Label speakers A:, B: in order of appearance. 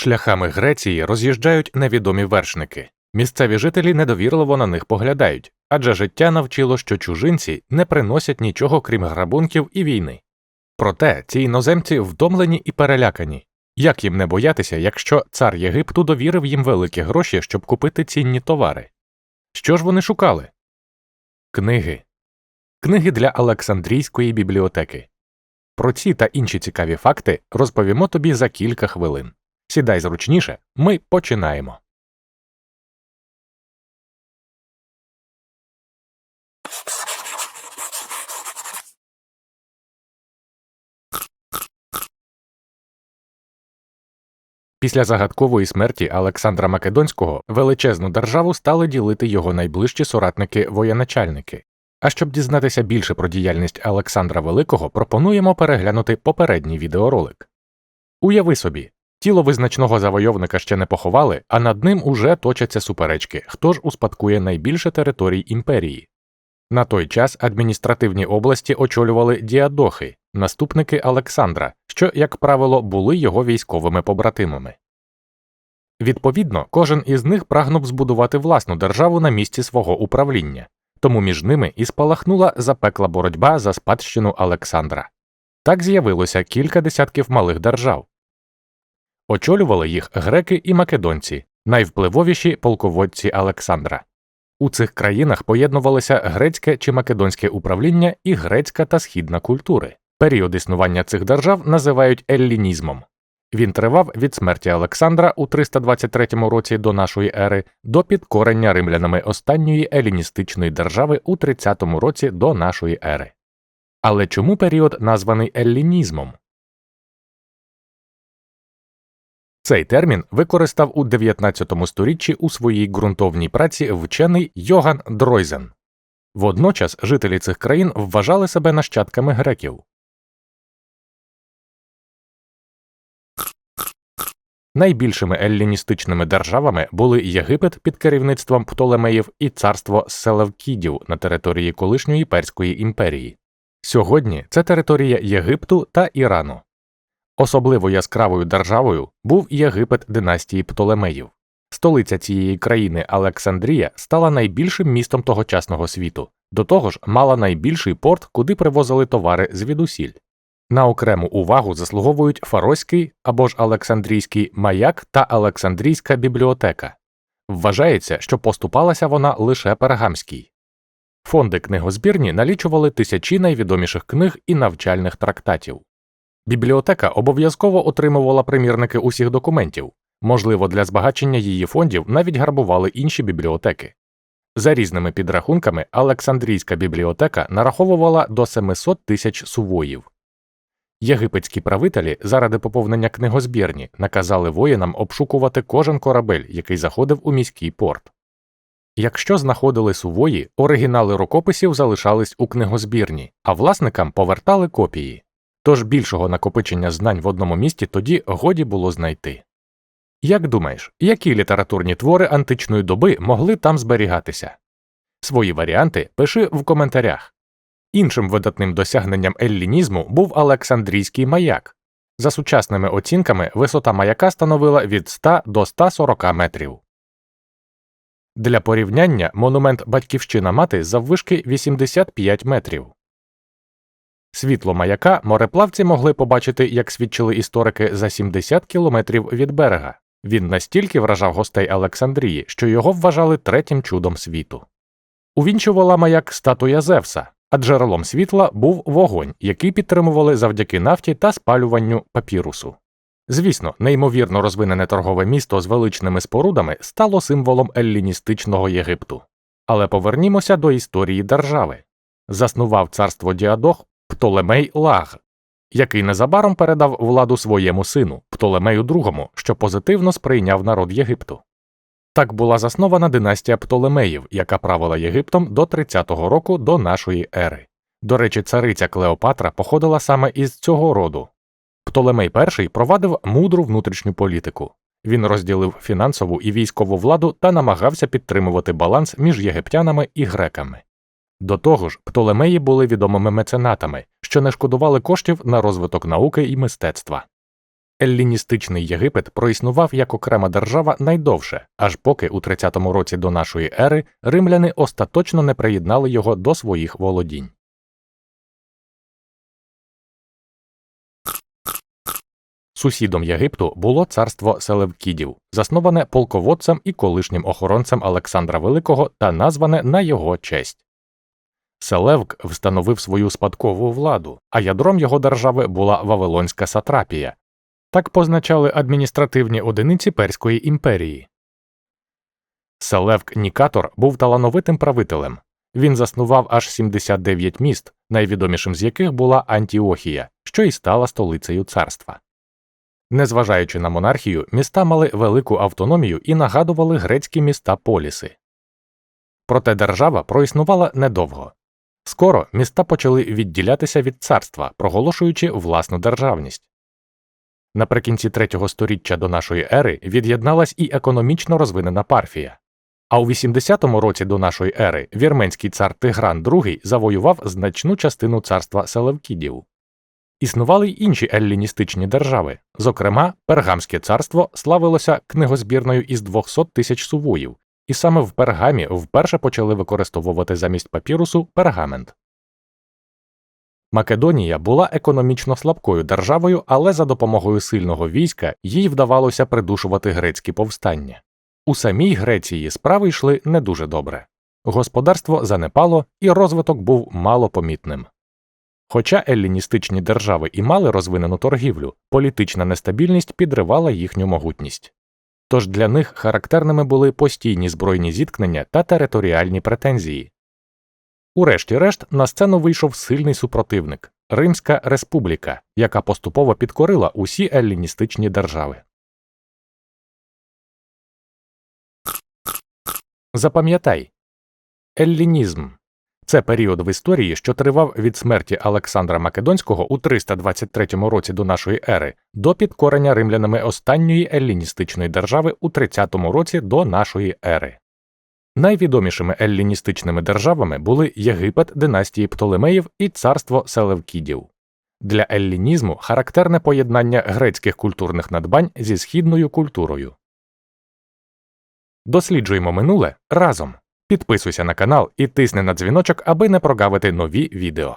A: Шляхами Греції роз'їжджають невідомі вершники. Місцеві жителі недовірливо на них поглядають, адже життя навчило, що чужинці не приносять нічого крім грабунків і війни. Проте ці іноземці вдомлені і перелякані. Як їм не боятися, якщо цар Єгипту довірив їм великі гроші, щоб купити цінні товари? Що ж вони шукали? Книги. Книги для Олександрійської бібліотеки. Про ці та інші цікаві факти розповімо тобі за кілька хвилин. Сідай зручніше, ми починаємо. Після загадкової смерті Олександра Македонського величезну державу стали ділити його найближчі соратники воєначальники. А щоб дізнатися більше про діяльність Олександра Великого, пропонуємо переглянути попередній відеоролик. Уяви собі, тіло визначного завойовника ще не поховали, а над ним уже точаться суперечки, хто ж успадкує найбільше територій імперії. На той час адміністративні області очолювали діадохи, наступники Олександра, що, як правило, були його військовими побратимами. Відповідно, кожен із них прагнув збудувати власну державу на місці свого управління, тому між ними і спалахнула запекла боротьба за спадщину Олександра. Так з'явилося кілька десятків малих держав. Очолювали їх греки і македонці, найвпливовіші полководці Олександра. У цих країнах поєднувалися грецьке чи македонське управління і грецька та східна культури. Період існування цих держав називають еллінізмом. Він тривав від смерті Олександра у 323 році до нашої ери до підкорення римлянами останньої еліністичної держави у 30 році до нашої ери. Але чому період названий еллінізмом? Цей термін використав у 19 сторіччі у своїй ґрунтовній праці вчений Йоган Дройзен. Водночас жителі цих країн вважали себе нащадками греків. Найбільшими елліністичними державами були Єгипет під керівництвом Птолемеїв і царство Селевкідів на території колишньої Перської імперії. Сьогодні це територія Єгипту та Ірану. Особливо яскравою державою був Єгипет династії Птолемеїв. Столиця цієї країни Олександрія стала найбільшим містом тогочасного світу, до того ж мала найбільший порт, куди привозили товари звідусіль. На окрему увагу заслуговують Фароський або ж Олександрійський маяк та Олександрійська бібліотека. Вважається, що поступалася вона лише Пергамській. Фонди книгозбірні налічували тисячі найвідоміших книг і навчальних трактатів. Бібліотека обов'язково отримувала примірники усіх документів, можливо, для збагачення її фондів навіть грабували інші бібліотеки. За різними підрахунками, Олександрійська бібліотека нараховувала до 700 тисяч сувоїв. Єгипетські правителі заради поповнення книгозбірні наказали воїнам обшукувати кожен корабель, який заходив у міський порт. Якщо знаходили сувої, оригінали рукописів залишались у книгозбірні, а власникам повертали копії. Тож більшого накопичення знань в одному місті тоді годі було знайти. Як думаєш, які літературні твори античної доби могли там зберігатися? Свої варіанти пиши в коментарях. Іншим видатним досягненням еллінізму був Олександрійський маяк. За сучасними оцінками висота маяка становила від 100 до 140 метрів. Для порівняння монумент Батьківщина мати заввишки 85 метрів. Світло маяка мореплавці могли побачити, як свідчили історики, за 70 кілометрів від берега. Він настільки вражав гостей Олександрії, що його вважали третім чудом світу. Увінчувала маяк статуя Зевса, а джерелом світла був вогонь, який підтримували завдяки нафті та спалюванню папірусу. Звісно, неймовірно розвинене торгове місто з величними спорудами стало символом елліністичного Єгипту. Але повернімося до історії держави. Заснував царство Діадох Птолемей Лаг, який незабаром передав владу своєму сину Птолемею II, що позитивно сприйняв народ Єгипту. Так була заснована династія Птолемеїв, яка правила Єгиптом до 30-го року до нашої ери. До речі, цариця Клеопатра походила саме із цього роду. Птолемей І провадив мудру внутрішню політику. Він розділив фінансову і військову владу та намагався підтримувати баланс між єгиптянами і греками. До того ж, Птолемеї були відомими меценатами, що не шкодували коштів на розвиток науки і мистецтва. Елліністичний Єгипет проіснував як окрема держава найдовше, аж поки у 30-му році до нашої ери римляни остаточно не приєднали його до своїх володінь. Сусідом Єгипту було царство Селевкідів, засноване полководцем і колишнім охоронцем Олександра Великого та назване на його честь. Селевк встановив свою спадкову владу, а ядром його держави була Вавилонська сатрапія. Так позначали адміністративні одиниці Перської імперії. Селевк Нікатор був талановитим правителем. Він заснував аж 79 міст, найвідомішим з яких була Антіохія, що й стала столицею царства. Незважаючи на монархію, міста мали велику автономію і нагадували грецькі міста поліси. Проте держава проіснувала недовго. Скоро міста почали відділятися від царства, проголошуючи власну державність. Наприкінці третього століття до нашої ери від'єдналась і економічно розвинена Парфія. А у 80-му році до нашої ери вірменський цар Тигран II завоював значну частину царства Селевкідів. Існували й інші елліністичні держави, зокрема, Пергамське царство славилося книгозбірною із 200 тисяч сувоїв, і саме в пергамі вперше почали використовувати замість папірусу пергамент. Македонія була економічно слабкою державою, але за допомогою сильного війська їй вдавалося придушувати грецькі повстання. У самій Греції справи йшли не дуже добре. Господарство занепало, і розвиток був малопомітним. Хоча елліністичні держави і мали розвинену торгівлю, політична нестабільність підривала їхню могутність. Тож для них характерними були постійні збройні зіткнення та територіальні претензії. Урешті-решт на сцену вийшов сильний супротивник Римська Республіка, яка поступово підкорила усі елліністичні держави. Запам'ятай Еллінізм це період в історії, що тривав від смерті Олександра Македонського у 323 році до нашої ери до підкорення римлянами останньої елліністичної держави у 30 році до нашої ери. Найвідомішими елліністичними державами були Єгипет династії Птолемеїв і царство Селевкідів. Для еллінізму характерне поєднання грецьких культурних надбань зі східною культурою. Досліджуємо минуле разом. Підписуйся на канал і тисни на дзвіночок, аби не прогавити нові відео.